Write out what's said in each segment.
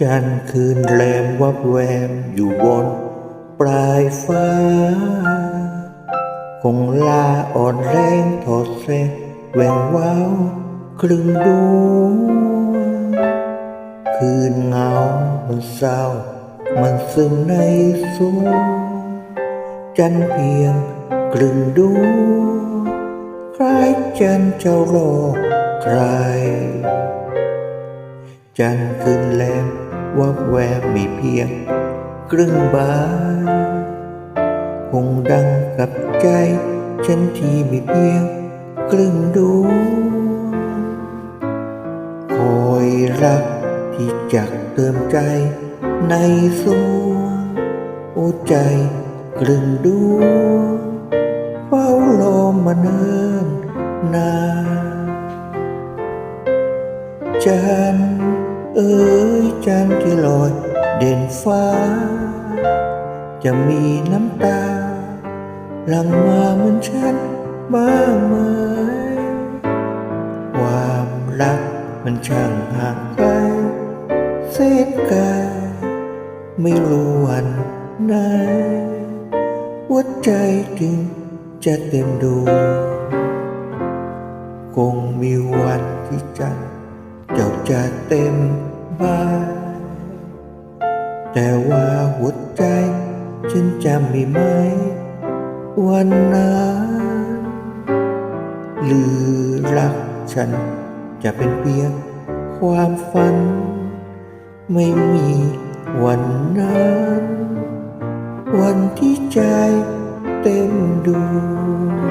จันคืนแรมวับแวมอยู่บนปลายฟ้า คงลาอ่อนแรงทอดเสงแหวววาวครึ่งดวงคืนเงามันเศร้า มันซึมในสูงจันเพียงครึ่งดวง คล้ายจันเจ้าโลกใคร จันทร์คืนแลมวับแวบมีเพียงครึ่งบานคงดังกับใจ ฉันที่มีเพียงครึ่งดวงคอยรักที่จักเติมใจในสวงโอ้ใจครึ่งดวงเฝ้ารอมาเนิ่ จันทร์ที่ลอยเด่นฟ้า จะมีน้ำตาหลังมาเหมือนฉันบ้างไหมความรักมันช่างห่างไกลเส้นกายไม่รู้วันไหนหัวใจถึงจะเต็มดวงคงมีวันที่จันเจ้าจะเต็ม บานแต่ว่าหัวใจ ฉันจำไม่ไหม วันนั้นหรือรักฉันจะเป็นเพียงความฝัน ไม่มีวันนั้น วันที่ใจเต็มดวง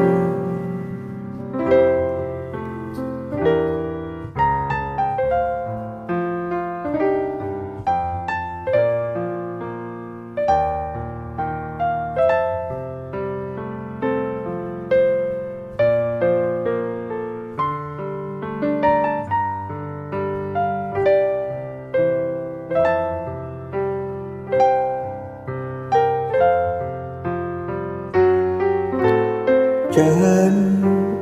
จันทร์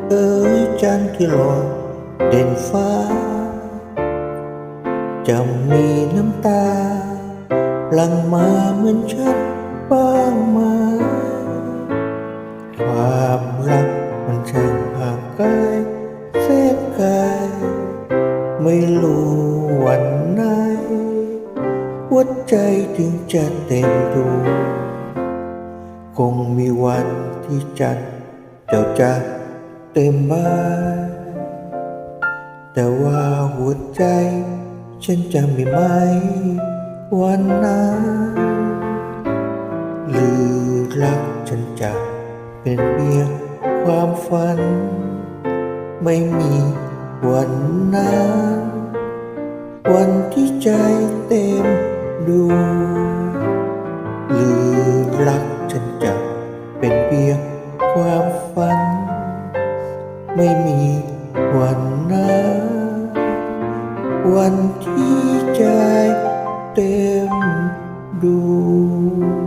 เอ๋ยจันทร์ที่ลอยเด่นฟ้า จะมีน้ำตาหลังมาเหมือนฉันบ้างไหมความรักมันช่างห่างไกลแสนไกลไม่รู้วันไหนหัวใจถึงจะเต็มดวงคงมีวันที่จันทร์ เจ้าจะเต็มบ้านแต่ว่าหัวใจ ฉันจำไม่ไหมวันนั้นหรือรักฉันจะเป็นเพียงความฝัน ไม่มีวันนั้นวันที่ใจเต็มดวงหรือรักฉันจะ ไม่มีวันนั้นวันที่ใจเต็มดวง